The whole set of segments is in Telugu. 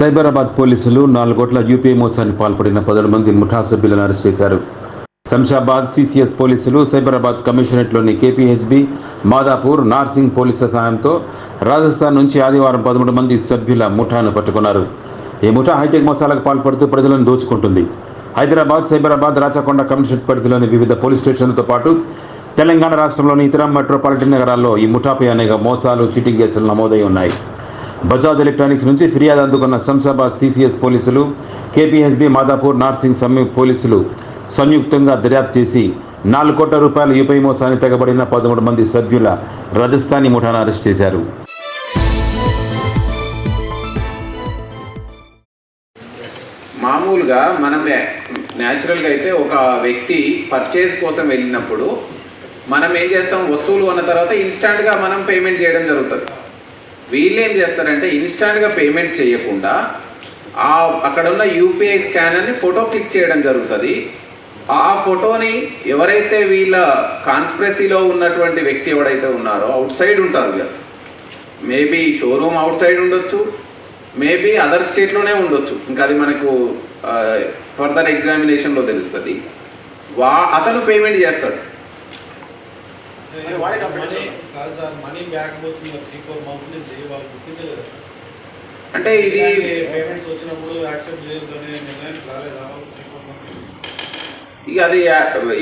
సైబరాబాద్ పోలీసులు నాలుగు కోట్ల యూపీఐ మోసానికి పాల్పడిన పదహారు మంది ముఠా సభ్యులను అరెస్ట్ చేశారు. శంషాబాద్ సిసిఎస్ పోలీసులు సైబరాబాద్ కమిషనరేట్లోని కేపీహెచ్బి మాదాపూర్ నార్సింగ్ పోలీసుల సహాయంతో రాజస్థాన్ నుంచి ఆదివారం పదమూడు మంది సభ్యుల ముఠాను పట్టుకున్నారు. ఈ ముఠా హైటెక్ మోసాలకు పాల్పడుతూ ప్రజలను దోచుకుంటుంది. హైదరాబాద్ సైబరాబాద్ రాచకొండ కమిషనరేట్ పరిధిలోని వివిధ పోలీస్ స్టేషన్లతో పాటు తెలంగాణ రాష్ట్రంలోని ఇతర మెట్రోపాలిటన్ నగరాల్లో ఈ ముఠాపై అనేక మోసాలు చీటింగ్ కేసులు నమోదై ఉన్నాయి. బజాజ్ ఎలక్ట్రానిక్స్ నుంచి ఫిర్యాదు అందుకున్న శంషాబాద్ సిసిఎస్ పోలీసులు కేపీహెచ్బి మాదాపూర్ నార్సింగ్ సమ్మె పోలీసులు సంయుక్తంగా దర్యాప్తు చేసి నాలుగు కోట్ల రూపాయల యూపీఐ మోసాన్ని తెగబడిన పదమూడు మంది సభ్యుల రాజస్థానీ ముఠాను అరెస్ట్ చేశారు. మామూలుగా మనం న్యాచురల్గా అయితే ఒక వ్యక్తి పర్చేజ్ కోసం వెళ్ళినప్పుడు మనం ఏం చేస్తాం? వస్తువులు కొన్న తర్వాత ఇన్స్టాంట్గా మనం పేమెంట్ చేయడం జరుగుతుంది. వీళ్ళు ఏం చేస్తారంటే ఇన్స్టాంట్గా పేమెంట్ చేయకుండా ఆ అక్కడ ఉన్న యూపీఐ స్కానర్ని ఫోటో క్లిక్ చేయడం జరుగుతుంది. ఆ ఫోటోని ఎవరైతే వీళ్ళ కాన్స్పిరసీలో ఉన్నటువంటి వ్యక్తి ఎవడైతే ఉన్నారో అవుట్ సైడ్ ఉంటారు కదా మేబీ షోరూమ్ అవుట్ సైడ్ ఉండొచ్చు మేబీ అదర్ స్టేట్లోనే ఉండొచ్చు. ఇంకా అది మనకు ఫర్దర్ ఎగ్జామినేషన్లో తెలుస్తుంది. వా అతను పేమెంట్ చేస్తాడు. మనీ కాదు సార్ మనీ బ్యాక్ పోతుంది త్రీ ఫోర్ మంత్స్ నుంచి వాళ్ళు గుర్తించలేదు అంటే ఇది పేమెంట్స్ వచ్చినప్పుడు యాక్సెప్ట్ చేయొద్దని నిర్ణయానికి రాలేదా? ఇక అది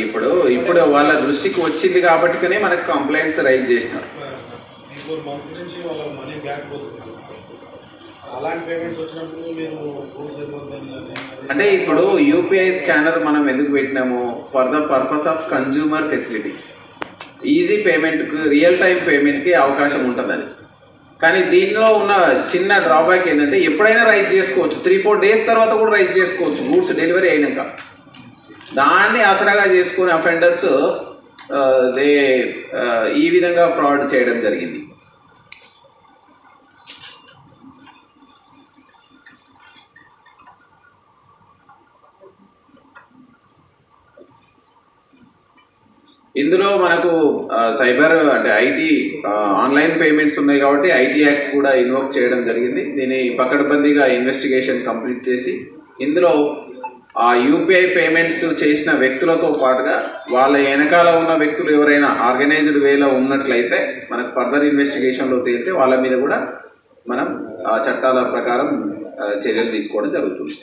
ఇప్పుడు ఇప్పుడు వాళ్ళ దృష్టికి వచ్చింది కాబట్టికనే మనకు కంప్లైంట్స్ రైజ్ చేసినారు. త్రీ ఫోర్ మంత్స్ నుంచి వాళ్ళ మనీ బ్యాక్ పోతుంది. అలాంటి పేమెంట్స్ వచ్చినప్పుడు మీరు రూల్స్ ఇవ్వద్దని అంటే ఇప్పుడు యూపీఐ స్కానర్ మనం ఎందుకు పెట్టినాము? For the purpose of consumer facility easy పేమెంట్కి real time పేమెంట్కి అవకాశం ఉంటుంది అది కానీ దీనిలో ఉన్న చిన్న డ్రాబ్యాక్ ఏంటంటే ఎప్పుడైనా రైజ్ చేసుకోవచ్చు. త్రీ ఫోర్ డేస్ తర్వాత కూడా రైజ్ చేసుకోవచ్చు గూడ్స్ డెలివరీ అయినాక. దాన్ని ఆసరాగా చేసుకునే అఫెండర్స్ దే ఈ విధంగా ఫ్రాడ్ చేయడం జరిగింది. ఇందులో మనకు సైబర్ అంటే ఐటీ ఆన్లైన్ పేమెంట్స్ ఉన్నాయి కాబట్టి ఐటీ యాక్ట్ కూడా ఇన్వోక్ చేయడం జరిగింది. దీన్ని పకడ్బందీగా ఇన్వెస్టిగేషన్ కంప్లీట్ చేసి ఇందులో ఆ యూపీఐ పేమెంట్స్ చేసిన వ్యక్తులతో పాటుగా వాళ్ళ వెనకాల ఉన్న వ్యక్తులు ఎవరైనా ఆర్గనైజ్డ్ వేలో ఉన్నట్లయితే మనకు ఫర్దర్ ఇన్వెస్టిగేషన్లో తేలితే వాళ్ళ మీద కూడా మనం ఆ చట్టాల ప్రకారం చర్యలు తీసుకోవడం జరుగుతుంది.